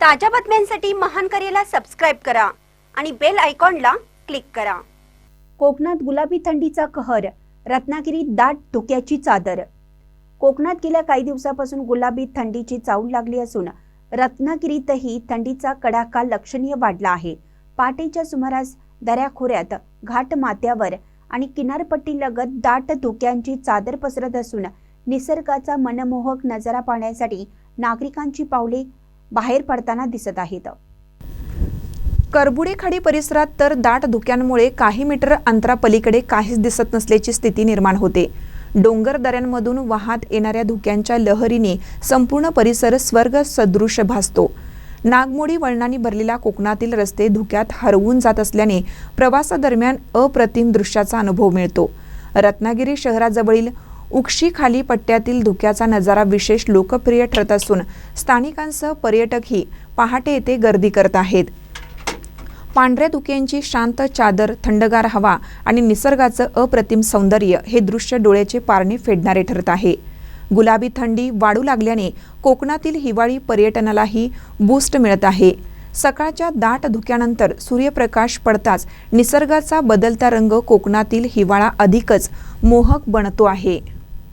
ताज्या बातम्यांसाठी महान करेला सबस्क्राईब करा आणि बेल आयकॉनला क्लिक करा. कोकणात गुलाबी थंडीचा कहर रत्नागिरीत दाट धुक्याची चादर. कोकणात गेल्या काही दिवसापासून गुलाबी थंडीची चाऊल लागली असून रत्नागिरीतही थंडीचा कडाका लक्षणीय वाढला आहे. पहाटेच्या सुमारास दऱ्याखोऱ्यात घाट माथ्यावर आणि किनारपट्टीलगत दाट धुक्यांची चादर पसरत असून निसर्गाचा मनमोहक नजारा पाहण्यासाठी नागरिकांची पावले बाहेर पडताना दिसत आहेत. करबुडे खाडी परिसरात तर दाट धुक्यांमुळे काही मीटर अंतरापलीकडे काहीच दिसत नसल्याची स्थिती निर्माण होते. डोंगर दऱ्यांमधून वाहत येणाऱ्या धुक्यांच्या लहरीने संपूर्ण परिसर स्वर्ग सदृश भासतो. नागमोडी वळणांनी भरलेला कोकणातील रस्ते धुक्यात हरवून जात असल्याने प्रवासादरम्यान अप्रतिम दृश्याचा अनुभव मिळतो. रत्नागिरी शहराजवळील उक्षी खाली पट्ट्यातील धुक्याचा नजारा विशेष लोकप्रिय ठरत असून स्थानिकांसह पर्यटकही पहाटे येथे गर्दी करत आहेत. पांढऱ्या धुक्यांची शांत चादर थंडगार हवा आणि निसर्गाचं अप्रतिम सौंदर्य हे दृश्य डोळ्याचे पारणे फेडणारे ठरत आहे. गुलाबी थंडी वाढू लागल्याने कोकणातील हिवाळी पर्यटनालाही बूस्ट मिळत आहे. सकाळच्या दाट धुक्यानंतर सूर्यप्रकाश पडताच निसर्गाचा बदलता रंग कोकणातील हिवाळा अधिकच मोहक बनतो आहे.